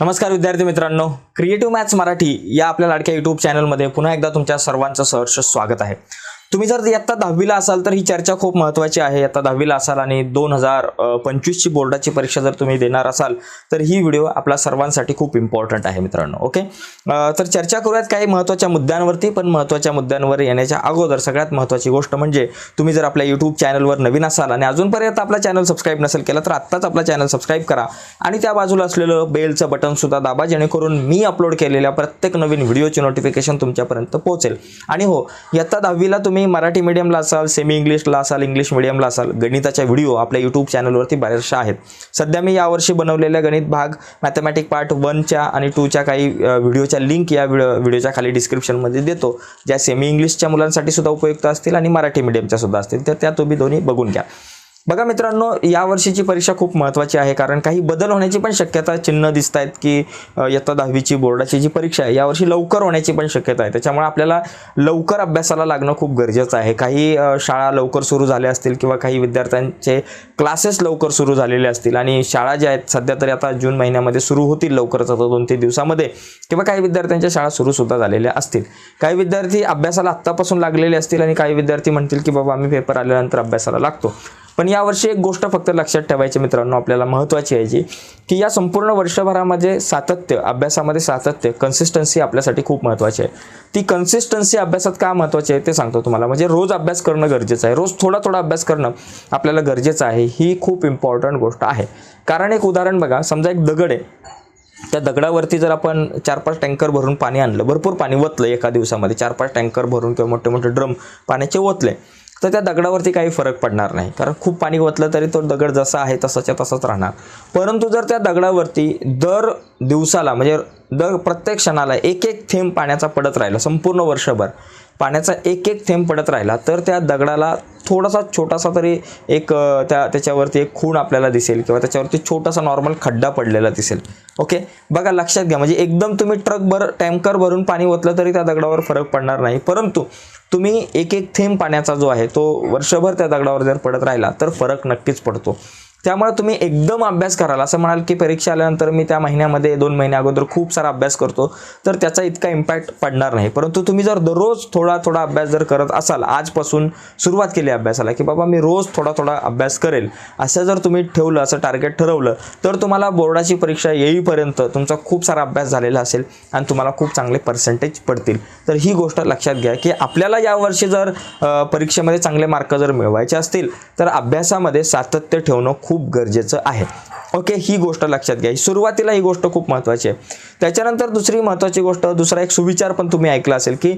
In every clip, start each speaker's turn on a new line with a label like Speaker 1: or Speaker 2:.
Speaker 1: नमस्कार विद्यार्थी मित्रांनो. क्रिएटिव्ह मॅथ्स मराठी या आपल्या लाडक्या युट्यूब चॅनलमध्ये पुन्हा एकदा तुमच्या सर्वांचं सहर्ष स्वागत आहे. तुम्ही जर इयत्ता दहावीला असाल तर ही चर्चा खूप महत्त्वाची आहे. इयत्ता दहावीला असाल आणि दोन हजार पंचवीसची बोर्डाची परीक्षा जर तुम्ही देणार असाल तर ही व्हिडिओ आपल्या सर्वांसाठी खूप इम्पॉर्टंट आहे मित्रांनो ओके? तर चर्चा करूयात काही महत्त्वाच्या मुद्द्यांवरती पण महत्त्वाच्या मुद्द्यांवर येण्याच्या अगोदर सगळ्यात महत्त्वाची गोष्ट म्हणजे तुम्ही जर आपल्या यूट्यूब चॅनलवर नवीन असाल आणि अजूनपर्यंत आपला चॅनल सबस्क्राईब नसेल केला तर आत्ताच आपला चॅनल सबस्क्राईब करा. आणि त्या बाजूला असलेलं बेलचं बटन सुद्धा दाबा जेणेकरून मी अपलोड केलेल्या प्रत्येक नवीन व्हिडिओची नोटिफिकेशन तुमच्यापर्यंत पोहोचेल. आणि हो इयत्ता दहावीला तुम्ही तुम्ही मराठी मीडियमला असाल सेमी इंग्लिशला असाल इंग्लिश मीडियमला असाल गणिताच्या व्हिडिओ आपल्या यूट्यूब चॅनलवरती बऱ्याचशा आहेत. सध्या मी यावर्षी बनवलेल्या गणित भाग मॅथमॅटिक पार्ट वनच्या आणि टूच्या काही व्हिडिओच्या लिंक या व्हिडिओच्या खाली डिस्क्रिप्शनमध्ये देतो ज्या सेमी इंग्लिशच्या मुलांसाठी सुद्धा उपयुक्त असतील आणि मराठी मीडियमच्या सुद्धा असतील. तर त्या तुम्ही दोन्ही बघून घ्या. बघा मित्रांनो या वर्षीची परीक्षा खूप महत्त्वाची आहे कारण काही बदल होण्याची पण शक्यता चिन्ह दिसत आहेत की इयत्ता दहावीची बोर्डाची जी परीक्षा आहे यावर्षी लवकर होण्याची पण शक्यता आहे. त्याच्यामुळे आपल्याला लवकर अभ्यासाला लागणं खूप गरजेचं आहे. काही शाळा लवकर सुरू झाल्या असतील किंवा काही विद्यार्थ्यांचे क्लासेस लवकर सुरू झालेले असतील आणि शाळा ज्या आहेत सध्या तरी आता जून महिन्यामध्ये सुरू होतील लवकरच आता दोन तीन दिवसामध्ये किंवा काही विद्यार्थ्यांच्या शाळा सुरूसुद्धा झालेल्या असतील. काही विद्यार्थी अभ्यासाला आत्तापासून लागलेले असतील आणि काही विद्यार्थी म्हणतील की बाबा आम्ही पेपर आल्यानंतर अभ्यासाला लागतो. पण यावर्षी एक गोष्ट फक्त लक्षात ठेवायची मित्रांनो आपल्याला महत्त्वाची आहे जी की या संपूर्ण वर्षभरामध्ये सातत्य अभ्यासामध्ये सातत्य कन्सिस्टन्सी आपल्यासाठी खूप महत्त्वाची आहे. ती कन्सिस्टन्सी अभ्यासात का महत्त्वाची आहे ते सांगतो तुम्हाला. म्हणजे रोज अभ्यास करणं गरजेचं आहे. रोज थोडा थोडा अभ्यास करणं आपल्याला गरजेचं आहे ही खूप इम्पॉर्टंट गोष्ट आहे. कारण एक उदाहरण बघा समजा एक दगड आहे. त्या दगडावरती जर आपण चार पाच टँकर भरून पाणी आणलं भरपूर पाणी ओतलं एका दिवसामध्ये चार पाच टँकर भरून किंवा मोठे मोठे ड्रम पाण्याचे ओतले तर त्या दगडावरती काही फरक पडणार नाही. कारण खूप पाणी ओतलं तरी तो दगड जसा आहे तसाच्या तसाच राहणार. परंतु जर त्या दगडावरती दर दिवसाला म्हणजे दर प्रत्येक क्षणाला एक एक थेंब पाण्याचा पडत राहिला संपूर्ण वर्षभर. पाण्याचा एक एक थेंब पडत राहिला तर त्या दगडाला थोडासा छोटासा तरी एक त्या त्याच्यावरती एक खूण आपल्याला दिसेल किंवा त्याच्यावरती छोटासा नॉर्मल खड्डा पडलेला दिसेल. ओके बघा लक्षात घ्या. म्हणजे एकदम तुम्ही ट्रक भर टँकर भरून पाणी ओतलं तरी त्या दगडावर फरक पडणार नाही. परंतु तुम्ही एक एक थेंब पाण्याचा जो आहे तो वर्षभर त्या दगडावर जर पडत राहिला तर फरक नक्कीच पडतो. त्यामुळे तुम्ही एकदम अभ्यास कराल. असं म्हणाल की परीक्षा आल्यानंतर मी त्या महिन्यामध्ये दोन महिन्या अगोदर खूप सारा अभ्यास करतो तर त्याचा इतका इम्पॅक्ट पडणार नाही. परंतु तुम्ही जर दररोज थोडा थोडा अभ्यास जर करत असाल आजपासून सुरुवात केली अभ्यासाला की बाबा मी रोज थोडा थोडा अभ्यास करेल असं जर तुम्ही ठेवलं असं टार्गेट ठरवलं तर तुम्हाला बोर्डाची परीक्षा येईपर्यंत तुमचा खूप सारा अभ्यास झालेला असेल आणि तुम्हाला खूप चांगले पर्सेंटेज पडतील. तर ही गोष्ट लक्षात घ्या की आपल्याला यावर्षी जर परीक्षेमध्ये चांगले मार्क जर मिळवायचे असतील तर अभ्यासामध्ये सातत्य ठेवणं खूप खूप गरजेचं आहे. ओके ही गोष्ट लक्षात घ्या. सुरुवातीला ही गोष्ट खूप महत्त्वाची आहे. त्याच्यानंतर दुसरी महत्त्वाची गोष्ट दुसरा एक सुविचार पण तुम्ही ऐकला असेल की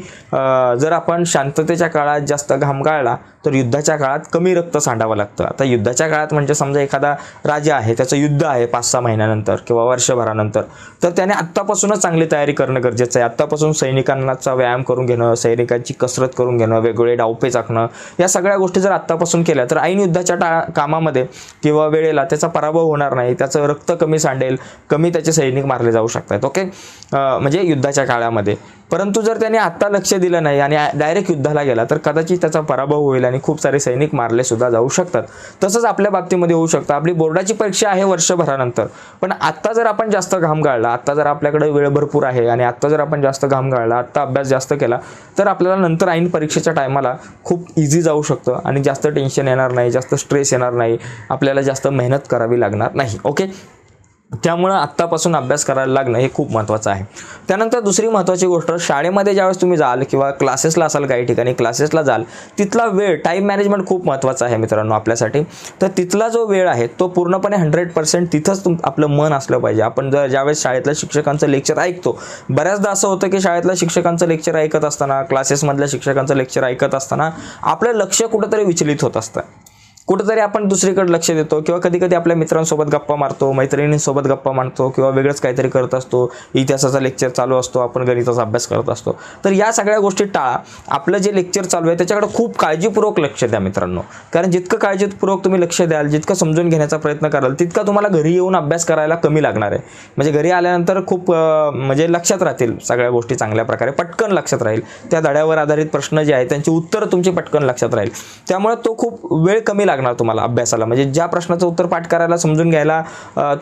Speaker 1: जर आपण शांततेच्या काळात जास्त घाम गाळला तर युद्धाच्या काळात कमी रक्त सांडावं लागतं. आता युद्धाच्या काळात म्हणजे समजा एखादा राजा आहे त्याचं युद्ध आहे पाच सहा महिन्यानंतर किंवा वर्षभरानंतर तर त्याने आत्तापासूनच चांगली तयारी करणं गरजेचं आहे. आत्तापासून सैनिकांचा व्यायाम करून घेणं सैनिकांची कसरत करून घेणं वेगवेगळे डावपे चाकणं या सगळ्या गोष्टी जर आत्तापासून केल्या तर ऐन युद्धाच्या टा कामामध्ये किंवा वेळेला त्याचा पराभव होणार नाही त्याचं रक्त कमी सांडेल कमी त्याचे सैनिक मारले जाऊ शकतात. ओके? म्हणजे युद्धाच्या काळामध्ये. परंतु जर त्याने आत्ता लक्ष दिलं नाही आणि डायरेक्ट युद्धाला गेला तर कदाचित त्याचा पराभव होईल आणि खूप सारे सैनिक मारले सुद्धा जाऊ शकतात. तसंच आपल्या बाबतीमध्ये होऊ शकतं. आपली बोर्डाची परीक्षा आहे वर्षभरानंतर. पण आत्ता जर आपण जास्त घाम गाळला आत्ता जर आपल्याकडे वेळ भरपूर आहे आणि आत्ता जर आपण जास्त घाम गाळला आत्ता अभ्यास जास्त केला तर आपल्याला नंतर ऐन परीक्षेच्या टायमाला खूप इझी जाऊ शकतं आणि जास्त टेन्शन येणार नाही जास्त स्ट्रेस येणार नाही. आपल्याला जास्त मेहनत करावी लागणार नाही. ओके त्यामुळं आत्तापासून अभ्यास करायला लागणं हे खूप महत्त्वाचं आहे. त्यानंतर दुसरी महत्त्वाची गोष्ट शाळेमध्ये ज्यावेळेस तुम्ही जाल किंवा क्लासेसला असाल काही ठिकाणी क्लासेसला जाल तिथला वेळ टाईम मॅनेजमेंट खूप महत्त्वाचा आहे मित्रांनो आपल्यासाठी. तर तिथला जो वेळ आहे तो पूर्णपणे हंड्रेड पर्सेंट तिथंच तुम आपलं मन असलं पाहिजे. आपण जर ज्यावेळेस शाळेतल्या शिक्षकांचं लेक्चर ऐकतो बऱ्याचदा असं होतं की शाळेतल्या शिक्षकांचं लेक्चर ऐकत असताना क्लासेसमधल्या शिक्षकांचं लेक्चर ऐकत असताना आपलं लक्ष कुठंतरी विचलित होत असतं. कुठंतरी आपण दुसरीकडे लक्ष देतो किंवा कधी कधी आपल्या मित्रांसोबत गप्पा मारतो मैत्रिणींसोबत गप्पा मारतो किंवा वेगळंच काहीतरी करत असतो इतिहासाचा लेक्चर चालू असतो आपण गणिताचा अभ्यास करत असतो. तर या सगळ्या गोष्टी टाळा. आपलं जे लेक्चर चालू आहे त्याच्याकडे खूप काळजीपूर्वक लक्ष द्या मित्रांनो. कारण जितकं काळजीपूर्वक तुम्ही लक्ष द्याल जितकं समजून घेण्याचा प्रयत्न कराल तितका तुम्हाला घरी येऊन अभ्यास करायला कमी लागणार आहे. म्हणजे घरी आल्यानंतर खूप म्हणजे लक्षात राहतील सगळ्या गोष्टी चांगल्या प्रकारे. पटकन लक्षात राहील. त्या धड्यावर आधारित प्रश्न जे आहेत त्यांची उत्तरं तुमची पटकन लक्षात राहील. त्यामुळे तो खूप वेळ कमी लागेल. लागणार तुम्हाला अभ्यासाला? म्हणजे ज्या प्रश्नाचं उत्तर पाठ करायला समजून घ्यायला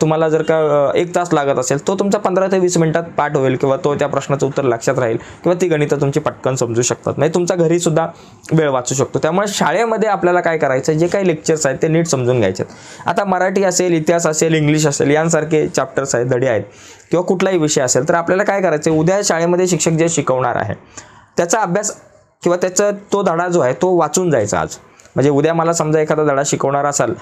Speaker 1: तुम्हाला जर का एक तास लागत असेल तो तुमचा पंधरा ते वीस मिनिटात पाठ होईल किंवा तो त्या प्रश्नाचं उत्तर लक्षात राहील किंवा ती गणितं तुमची पटकन समजू शकतात. म्हणजे तुमचा घरी सुद्धा वेळ वाचू शकतो. त्यामुळे शाळेमध्ये आपल्याला काय करायचं जे काही लेक्चर्स आहेत ते नीट समजून घ्यायचे आहेत. आता मराठी असेल इतिहास असेल इंग्लिश असेल यांसारखे चॅप्टर्स आहेत धडे आहेत किंवा कुठलाही विषय असेल तर आपल्याला काय करायचं आहे उद्या शाळेमध्ये शिक्षक जे शिकवणार आहे त्याचा अभ्यास किंवा त्याचा तो धडा जो आहे तो वाचून जायचा आज. म्हणजे उद्या मला समजा एखादा धडा शिकवणार असाल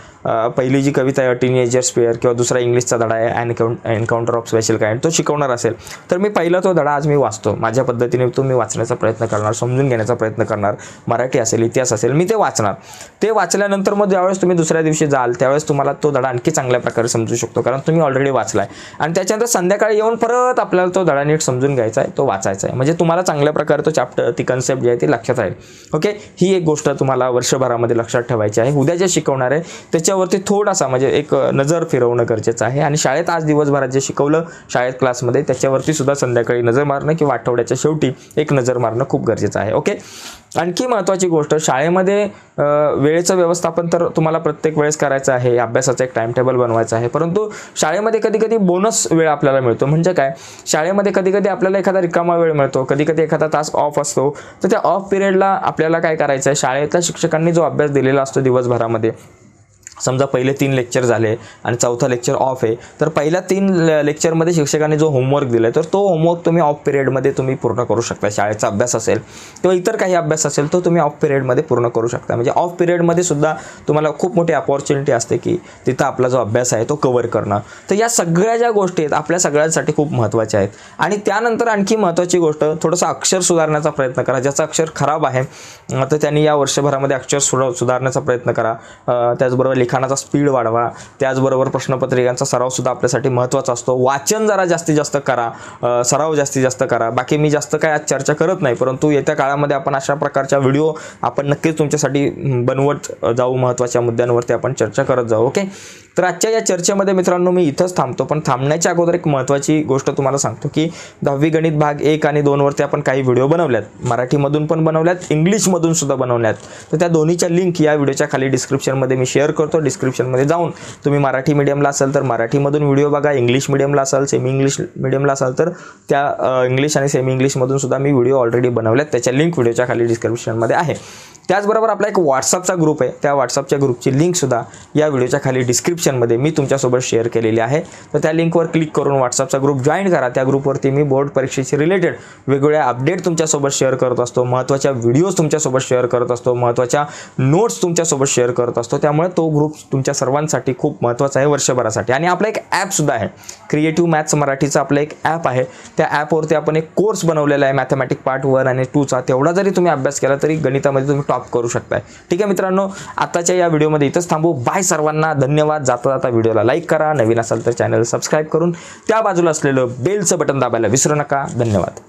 Speaker 1: पहिली जी कविता आहे टीनेजर स्पेअर किंवा दुसरा इंग्लिशचा धडा आहे एनकाउंट एन्काउंटर ऑफ स्पेशल काइंड तो शिकवणार असेल तर मी पहिला तो धडा आज मी वाचतो. माझ्या पद्धतीने तो मी वाचण्याचा प्रयत्न करणार समजून घेण्याचा प्रयत्न करणार. मराठी असेल इतिहास असेल मी ते वाचणार. ते वाचल्यानंतर मग ज्यावेळेस तुम्ही दुसऱ्या दिवशी जाल त्यावेळेस तुम्हाला तो धडा आणखी चांगल्या प्रकारे समजू शकतो कारण तुम्ही ऑलरेडी वाचलाय. आणि त्याच्यानंतर संध्याकाळी येऊन परत आपल्याला तो धडा नीट समजून घ्यायचा आहे तो वाचायचा आहे. म्हणजे तुम्हाला चांगल्या प्रकारे तो चॅप्टर ती कन्सेप्ट जी आहे ती लक्षात राहील. ओके ही एक गोष्ट तुम्हाला वर्षभरामध्ये लक्षात ठेवायचे आहे. उद्या जे शिकवणार आहे त्याच्यावरती थोडासा म्हणजे एक नजर फिरवणं गरजेचं आहे. आणि शाळेत आज दिवसभरात जे शिकवलं शाळेत क्लासमध्ये त्याच्यावरती सुद्धा संध्याकाळी नजर मारणं किंवा आठवड्याच्या शेवटी एक नजर मारणं खूप गरजेचं आहे. ओके? आणखी महत्त्वाची गोष्ट शाळेमध्ये वेळेचं व्यवस्थापन तर तुम्हाला प्रत्येक वेळेस करायचं आहे अभ्यासाचं एक टाइम टेबल बनवायचं आहे. परंतु शाळेमध्ये कधी कधी बोनस वेळ आपल्याला मिळतो. म्हणजे काय? शाळेमध्ये कधी कधी आपल्याला एखादा रिकामा वेळ मिळतो कधी कधी एखादा तास ऑफ असतो. तर त्या ऑफ पिरियडला आपल्याला काय करायचं आहे शाळेतल्या शिक्षकांनी जो अभ्यास दिलेला असतो दिवसभरामध्ये समजा पहिले तीन लेक्चर झाले आणि चौथा लेक्चर ऑफ आहे तर पहिल्या तीन लेक्चरमध्ये शिक्षकाने जो होमवर्क दिला तर तो होमवर्क तुम्ही ऑफ पिरियडमध्ये तुम्ही पूर्ण करू शकता. शाळेचा अभ्यास असेल किंवा इतर काही अभ्यास असेल तो तुम्ही ऑफ पिरियडमध्ये पूर्ण करू शकता. म्हणजे ऑफ पिरियडमध्ये सुद्धा तुम्हाला खूप मोठी अपॉर्च्युनिटी असते की तिथं आपला जो अभ्यास आहे तो कवर करणं. तर या सगळ्या ज्या गोष्टी आहेत आपल्या सगळ्यांसाठी खूप महत्त्वाच्या आहेत. आणि त्यानंतर आणखी महत्त्वाची गोष्ट थोडंसं अक्षर सुधारण्याचा प्रयत्न करा. ज्याचं अक्षर खराब आहे तर त्यांनी या वर्षभरामध्ये अक्षर सुधारण्याचा प्रयत्न करा. त्याचबरोबर लिखाणाचा स्पीड वाढवा. त्याचबरोबर प्रश्नपत्रिकांचा सरावसुद्धा आपल्यासाठी महत्त्वाचा असतो. वाचन जरा जास्तीत जास्त करा. सराव जास्तीत जास्त करा. बाकी मी जास्त काय आज चर्चा करत नाही परंतु येत्या काळामध्ये आपण अशा प्रकारच्या व्हिडिओ आपण नक्कीच तुमच्यासाठी बनवत जाऊ महत्त्वाच्या मुद्द्यांवरती आपण चर्चा करत जाऊ ओके? तर आजच्या या चर्चेमध्ये मित्रांनो मी इथंच थांबतो पण थांबण्याच्या अगोदर एक महत्त्वाची गोष्ट तुम्हाला सांगतो की दहावी गणित भाग एक आणि दोनवरती आपण काही व्हिडिओ बनवल्यात. मराठीमधून पण बनवल्यात इंग्लिशमधून सुद्धा बनवल्यात. तर त्या दोन्हीच्या लिंक या व्हिडिओच्या खाली डिस्क्रिप्शनमध्ये मी शेअर करतो. डिस्क्रिप्शनमध्ये जाऊन तुम्ही मराठी मीडियमला असाल तर मराठीमधून व्हिडिओ बघा इंग्लिश मीडियमला असाल सेमी इंग्लिश मीडियमला असाल तर त्या इंग्लिश आणि सेमी इंग्लिशमधून सुद्धा मी व्हिडिओ ऑलरेडी बनवल्यात. त्याच्या लिंक व्हिडिओच्या खाली डिस्क्रिप्शनमध्ये आहे. त्याचबरोबर आपला एक व्हॉट्सअपचा ग्रुप आहे. त्या व्हॉट्सअपच्या ग्रुपची लिंकसुद्धा या व्हिडिओच्या खाली डिस्क्रिप्शनमध्ये मी तुमच्यासोबत शेअर केलेली आहे. तर त्या लिंकवर क्लिक करून व्हॉट्सअपचा ग्रुप जॉईन करा. त्या ग्रुपवरती मी बोर्ड परीक्षेशी रिलेटेड वेगवेगळ्या अपडेट तुमच्यासोबत शेअर करत असतो. महत्त्वाच्या व्हिडिओज तुमच्यासोबत शेअर करत असतो. महत्त्वाच्या नोट्स तुमच्यासोबत शेअर करत असतो. त्यामुळे तो ग्रुप तुमच्या सर्वांसाठी खूप महत्त्वाचा आहे वर्षभरासाठी. आणि आपला एक ॲपसुद्धा आहे. क्रिएटिव्ह मॅथ्स मराठीचं आपलं एक ॲप आहे. त्या ॲपवरती आपण एक कोर्स बनवलेला आहे. मॅथमॅटिक पार्ट वन आणि टूचा तेवढा जरी तुम्ही अभ्यास केला तरी गणितामध्ये तुम्ही टॉप करू शकताय. ठीक आहे मित्रांनो आताच्या या व्हिडिओमध्ये इथंच थांबू. बाय सर्वांना धन्यवाद. जाता जाता व्हिडिओला लाईक करा. नवीन असाल तर चॅनल सबस्क्राईब करून त्या बाजूला असलेलं बेलचं बटन दाबायला विसरू नका. धन्यवाद.